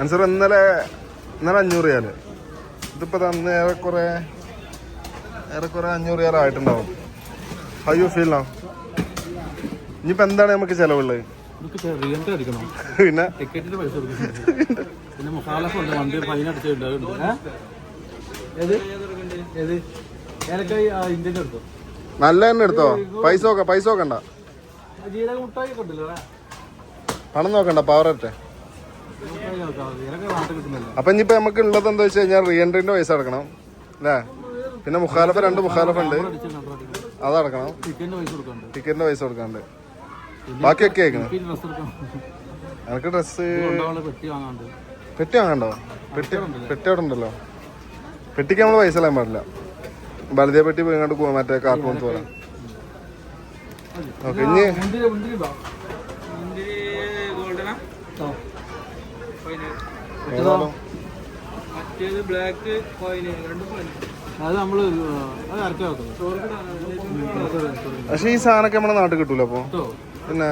അൻസർ ഇന്നലെ ഇന്നലെ അഞ്ഞൂറ് റിയാൽ. ഇതിപ്പോ തന്ന് ഏറെക്കുറെ ഏറെക്കുറെ അഞ്ഞൂറ് റിയാൽ ആയിട്ടുണ്ടാവും. ഹൗ യു ഫീൽ ആ ഇനിയിപ്പോ എന്താണ് നമുക്ക് ചെലവുള്ളത് പിന്നെ? നല്ല തന്നെ എടുത്തോ? പൈസ പൈസ നോക്കണ്ട. പണം നോക്കണ്ട പവർ അപ്പൊ ഇനിയിപ്പോ നമുക്ക് ഉള്ളത് എന്താ വെച്ച് കഴിഞ്ഞാൽ റീ എൻട്രിന്റെ പൈസ അടക്കണം അല്ലേ? പിന്നെ മുഖാലഫ രണ്ട് മുഖാലഫ ഉണ്ട്. അതടക്കണം ടിക്കറ്റിന്റെ പൈസ കൊടുക്കാണ്ട് ബാക്കിയൊക്കെ പിന്നെ ഡ്രസ് പെട്ടി വാങ്ങാണ്ട് പെട്ടി പെട്ടി അവിടെ ഉണ്ടല്ലോ. പെട്ടിക്ക് നമ്മൾ പൈസ ഇടാൻ പാടില്ല. ബലതേ പെട്ടി ഇങ്ങോട്ട് പോവാം മറ്റേ കാർട്ടൂൺ പോലെ. ഓക്കെ ഇനി മുന്തിരി മുന്തിരി ഉണ്ടോ ആ. ഏതായാലും മറ്റേത് ബ്ലാക്ക് കോയിന് രണ്ടും കോയിന് അത് നമ്മൾ അത് ഇറക്കി വെക്കുന്നത് പക്ഷെ ഈ സാധനമൊക്കെ നമ്മുടെ നാട്ടിൽ കിട്ടൂല അപ്പൊ? പിന്നെ?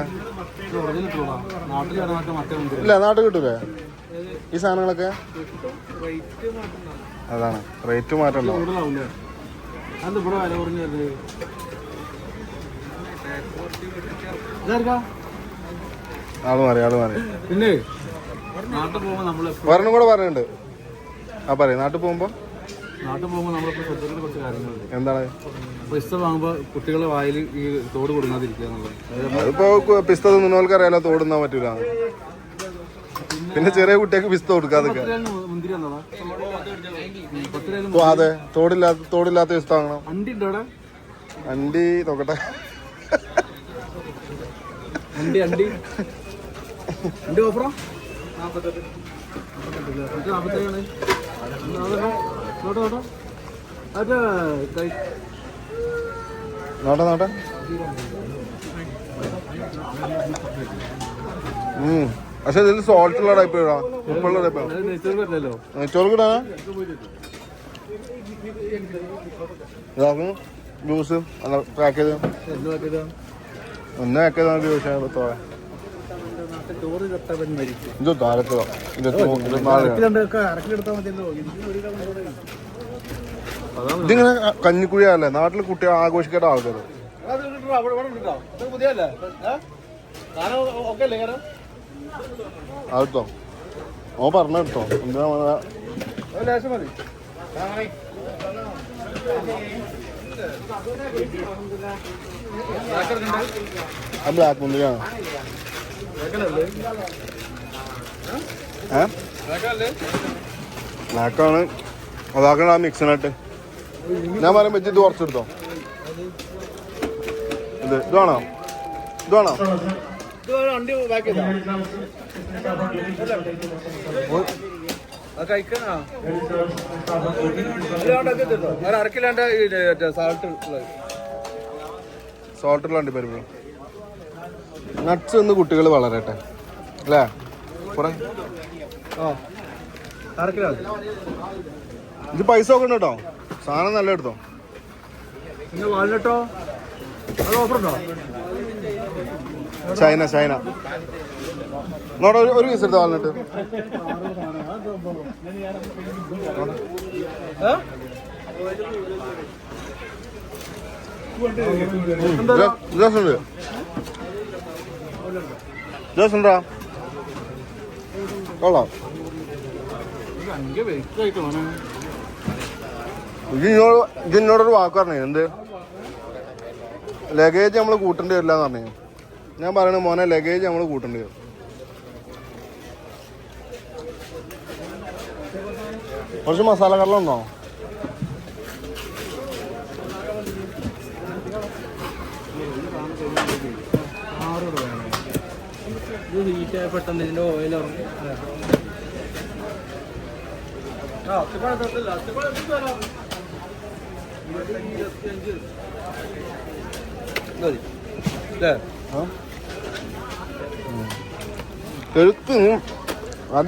ഇല്ല നാട്ടിൽ കിട്ടൂലേ? ഈ സാധനങ്ങളൊക്കെ? അതാണ്. റേറ്റ് മാറ്റം ആൾ മാറി ആൾ മാറി പിന്നെ? ഒരെണ്ണം കൂടെ പറയുന്നുണ്ട് ആ പറയും. നാട്ടിൽ പോകുമ്പോ? നാട്ടിൽ പോകുമ്പോൾ നമ്മളിപ്പോൾ ശ്രദ്ധിക്കുന്ന കുറച്ച് കാര്യങ്ങളുണ്ട്. എന്താണ്? പിസ്ത വാങ്ങുമ്പോൾ കുട്ടികളെ വായിൽ ഈ തോട് കൊടുക്കാതിരിക്കുക എന്നുള്ളത്. അതായത് അതിപ്പോ കു- പിസ്ത തിന്നുന്നവർക്ക് അറിയാലോ തോടുന്നാൻ പറ്റൂല. പിന്നെ ചെറിയ കുട്ടികൾക്ക് പിസ്ത കൊടുക്കാതെ പത്ത് രൂപ മുന്തിരി എന്നതാ പത്ത് രൂപ ഓ, അതെ. തോടില്ലാത്ത തോടില്ലാത്ത പിസ്ത വാങ്ങണം അണ്ടി നോക്കട്ടെ. അണ്ടി. അണ്ടി ഓഫറോ? നാൽപ്പത്തെട്ട്. നാൽപ്പത്തേഴാണ് നോട്ടോ നോട്ടോ. അത് കൈ നോട്ടെ നോട്ടെ. ഉം. പക്ഷെ ഇതിൽ സോൾട്ട് ഉള്ള ടൈപ്പ് ഇടാം. ഉപ്പുള്ള ടൈപ്പ് നെയ്ച്ചോറ് ഇതാക്കും ജ്യൂസ് പാക്ക് ചെയ്ത്. ഒന്ന് പാക്ക് ചെയ്താൽ ജ്യൂസ് തോളെ ഇതിങ്ങനെ കഞ്ഞിക്കുഴിയല്ലേ? നാട്ടിൽ കുട്ടികൾ ആഘോഷിക്കേണ്ട ആൾക്കാർ അടുത്തോ ഓ പറഞ്ഞ കേട്ടോ എന്താ മതി. ബ്ലാക്ക് മുന്തിരിയാണ്? ബ്ലാക്കാണ് അതാക്കണ ആ മിക്സിനായിട്ട് ഞാൻ പറയുമ്പോ ഇത് കുറച്ചെടുത്തോ. ഇത് ഇത് വേണോ? ഇത് വേണോ? വണ്ടി ബാക്ക് ചെയ്താ കഴിക്കണോ അരക്കിലാണ്ട് സാൾട്ട് ഉള്ളത് സോൾട്ടുള്ള അണ്ടിപ്പരിപ്പ് നട്ട്സ് ഒന്ന് കുട്ടികൾ വളരട്ടെ. അല്ലേ? കുറെ. ആ. അരക്കിലാ ഇത് പൈസ ഒക്കെ ഉണ്ട്? കേട്ടോ സാധനം നല്ല എടുത്തോ? പിന്നെ വാൾനട്ടോ? അത് ഓഫർ ഉണ്ടോ? China China. നോടെ ഒരു പീസ് എടുത്തോ വാളിനിട്ട് രസമുണ്ട് കൊള്ളാം. ഭയങ്കര വെയിറ്റ് ആയിട്ടാണ് ഇതിനോട് ഇതിനോടൊരു വാക്ക് പറഞ്ഞു എന്ത്? ലഗേജ് നമ്മൾ കൂട്ടേണ്ടി വരില്ല എന്ന് പറഞ്ഞു. ഞാൻ പറയണ മോനെ ലഗേജ് നമ്മൾ കൂട്ടേണ്ടി വരും. കുറച്ച് മസാല കടല ഉണ്ടോ ആറോട് വേണം ഇത് പെട്ടെന്ന് ഇതിന്റെ ഓയിൽ ഇറങ്ങും ഇരുപത്തിയഞ്ച്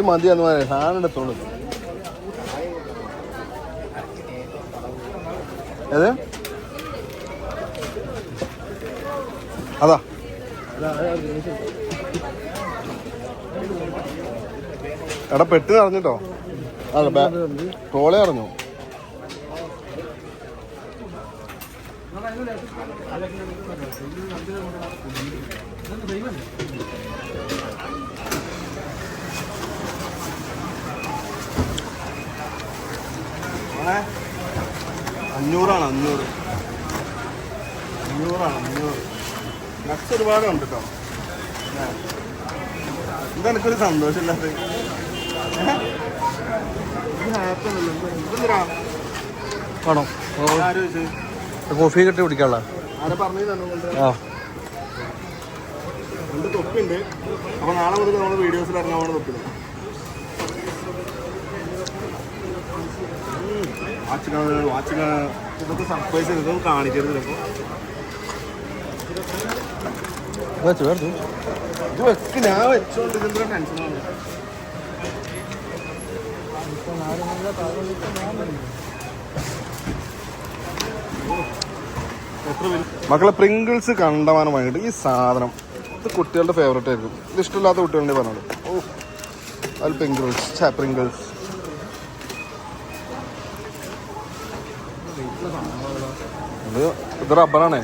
മതി എന്ന് അത് പറയാം സാധനം എടുത്തോളൂ അതാ. എടാ പെട്ട് നിറഞ്ഞിട്ടോ അല്ല ട്രോളെ അറിഞ്ഞു അഞ്ഞൂറാണ് അഞ്ഞൂറ്. അഞ്ഞൂറാണ് അഞ്ഞൂറ്. നക്സ് ഒരുപാട് ഉണ്ട് കേട്ടോ എന്താ എനിക്കൊരു സന്തോഷമില്ലാത്ത ആണോ കോഫി കെട്ടി കുടിക്കാനുള്ള. ആ. രണ്ട് തൊപ്പിണ്ട് അപ്പൊ നാളെ മുതൽ നമ്മൾ വീഡിയോസിൽ ഇറങ്ങാൻ പോണ തൊപ്പില്ല വാച്ചിക്കാൻ വാച്ചിക്കാൻ ഇതൊക്കെ സർപ്രൈസ് ഇതൊന്നും കാണിക്കരുത് ചിലപ്പോ വെച്ചു വെച്ചു. ഇത് വെക്ക്. ഞാൻ വെച്ചോണ്ട് ഇതെന്താ ടെൻഷനാണ് മക്കളെ പ്രിങ്കിൾസ് കണ്ടമാനം വാങ്ങിയിട്ട് ഈ സാധനം ഇത് കുട്ടികളുടെ ഫേവറേറ്റ് ആയിരിക്കും. ഇഷ്ടമില്ലാത്ത കുട്ടികളുടെ പറഞ്ഞോളൂ. ഓ അത് പ്രിങ്കിൾസ് പ്രിങ്കിൾസ് ഇത് ഇത് റബ്ബറാണേ.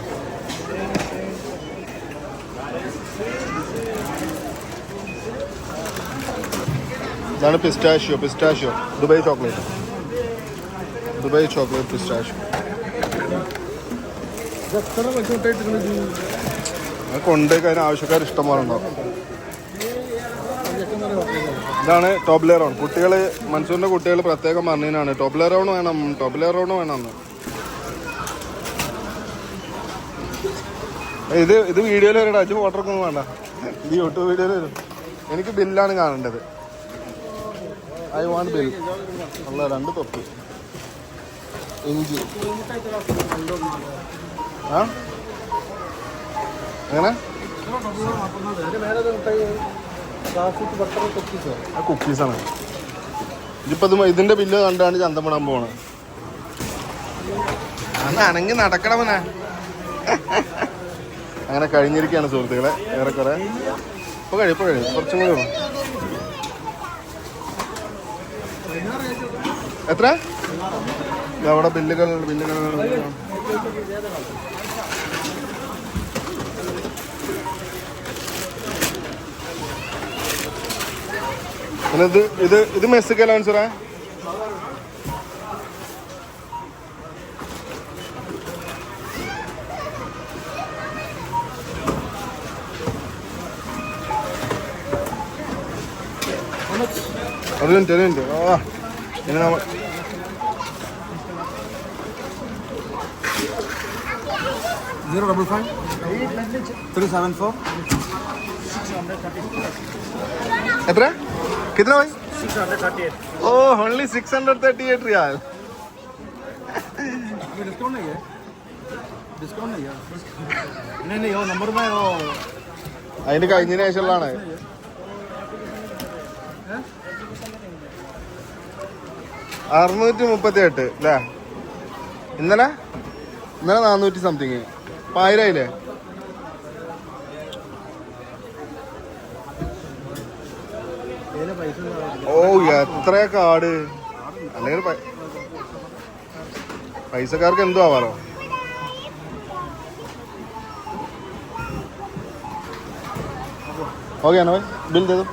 ഇതാണ് pistachio pistachio Dubai chocolate Dubai chocolate pistachio അത് കൊണ്ടേക്ക് അതിന് ആവശ്യക്കാർ ഇഷ്ടം പോലെ ഉണ്ടാവും ഇതാണ് ടോബ്ലെറോൺ. കുട്ടികൾ മൻസൂറിന്റെ കുട്ടികൾ പ്രത്യേകം പറഞ്ഞതിനാണ് ടോബ്ലെറോൺ വേണം ടോബ്ലെറോൺ വേണം. വേണമെന്ന് ഇത് ഇത് വീഡിയോയിൽ വരണ്ട അഞ്ച് ഫോട്ടോക്കൊന്നും വേണ്ട. ഇത് യൂട്യൂബ് വീഡിയോയിൽ വരും. എനിക്ക് ബില്ലാണ് കാണേണ്ടത്. I want bill. അല്ല രണ്ട് തൊപ്പി. ഇഞ്ചി. ആ? ആ കുക്കീസാണ് ഇതിപ്പോ ഇത് ഇതിന്റെ ബില്ല് കണ്ടാണ് ചന്തം വിടാൻ പോണത് അന്ന് അനങ്ങി നടക്കണവനാ അങ്ങനെ കഴിഞ്ഞിരിക്കുകയാണ് സുഹൃത്തുക്കളെ. ഏറെക്കുറെ. ഇപ്പൊ കഴിയും ഇപ്പൊ കഴിയും. കുറച്ചും കൂടി എത്ര? അവിടെ ബില്ലുകൾ ബില്ലുകൾ ഇത് ഇത് ഇത് മെസ്സിക്ക് അലവൻസറാ ഒരു മിനിറ്റ്. ആ ഇനി നമ്മ zero double five three seven four എത്ര കിത്ര ഭായി? ഓ only six hundred thirty eight riyal അതിന് കഴിഞ്ഞതിന് ശേഷമുള്ളതാണ്. അറുന്നൂറ്റി മുപ്പത്തി എട്ട് അല്ലേ ഇന്നലെ? ഇന്നലെ നാനൂറ്റി സംതിങ് പൈസ ഓ എത്ര കാട്? അല്ലെങ്കിൽ പൈസക്കാർക്ക് എന്തോ ആവാറോ? ഓക്കെ ആണോ ബിൽ ചെയ്തു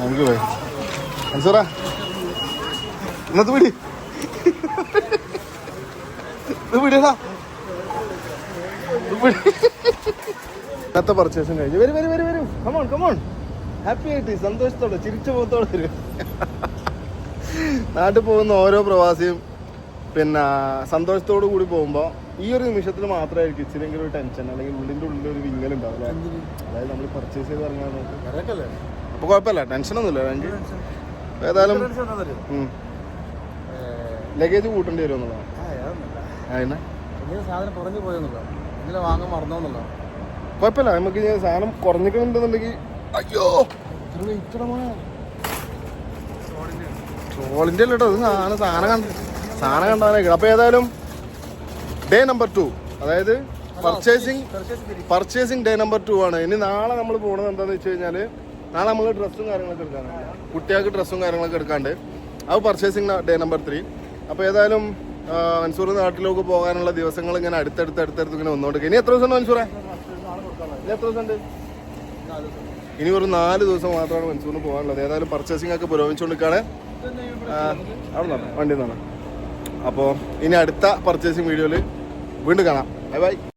നമുക്ക് പോയി. അൻസൂറാ. എന്നത് പിടി. ഇത് പിടിയടാ ഇന്നത്തെ പർച്ചേസും കഴിഞ്ഞു. വരും വരും വരും വരും. കമോൺ കമോൺ ഹാപ്പി ആയിട്ട് സന്തോഷത്തോടെ ചിരിച്ച മുഖത്തോടെ വരും. നാട്ടിൽ പോകുന്ന ഓരോ പ്രവാസിയും പിന്നെ സന്തോഷത്തോടു കൂടി പോകുമ്പോൾ ഈ ഒരു നിമിഷത്തിൽ മാത്രമായിരിക്കും ഇച്ചിരിയെങ്കിലും ഒരു ടെൻഷൻ അല്ലെങ്കിൽ ഉള്ളിന്റെ ഉള്ളിൽ ഒരു വിങ്ങൽ ഉണ്ടാവില്ല അതായത് നമ്മൾ പർച്ചേസ് ചെയ്ത് ഇറങ്ങാൻ നോക്കും അപ്പോൾ കുഴപ്പമില്ല. ടെൻഷനൊന്നുമില്ല എനിക്ക് ഏതായാലും ലഗേജ് കൂട്ടേണ്ടി വരും എന്നുള്ളതാണ്. സാധനം കുറഞ്ഞു പോയെന്നുള്ളോ ഇന്നലെ വാങ്ങാൻ മറന്നോന്നുള്ളോ കുഴപ്പമില്ല. നമുക്ക് ഇനി സാധനം കുറഞ്ഞിട്ടുണ്ടെന്നുണ്ടെങ്കിൽ അയ്യോ! ട്രോളിന്റെ അല്ല കേട്ടോ ഇത് സാധനം സാധനം കണ്ട സാധനം കണ്ടാലേ അപ്പൊ ഏതായാലും ഡേ നമ്പർ ടു. അതായത് purchasing purchasing day number two ആണ്. ഇനി നാളെ നമ്മൾ പോകുന്നത് എന്താണെന്ന് വെച്ച് കഴിഞ്ഞാൽ നാളെ നമ്മൾ ഡ്രസ്സും കാര്യങ്ങളൊക്കെ എടുക്കാനാണ്. കുട്ടികൾക്ക് ഡ്രസ്സും കാര്യങ്ങളൊക്കെ എടുക്കാണ്ട്. അത് പർച്ചേസിങ് ഡേ നമ്പർ ത്രീ അപ്പോൾ ഏതായാലും മൻസൂർ നാട്ടിലേക്ക് പോകാനുള്ള ദിവസങ്ങൾ ഇങ്ങനെ അടുത്തടുത്ത് അടുത്തടുത്ത് ഇങ്ങനെ വന്നുകൊണ്ടിരിക്കുക ഇനി എത്ര ദിവസം മൻസൂറെ എത്ര ദിവസം ഉണ്ട് ഇനി ഒരു നാല് ദിവസം മാത്രമാണ് മൻസൂറിന് പോകാനുള്ളത്. ഏതായാലും പർച്ചേസിംഗ് ഒക്കെ പുരോഗമിച്ചുകൊണ്ടിരിക്കുകയാണ്. അവിടെ നിന്നാണ് നിന്നാണ് അപ്പോൾ ഇനി അടുത്ത പർച്ചേസിംഗ് വീഡിയോയിൽ വീണ്ടും കാണാം. Bye bye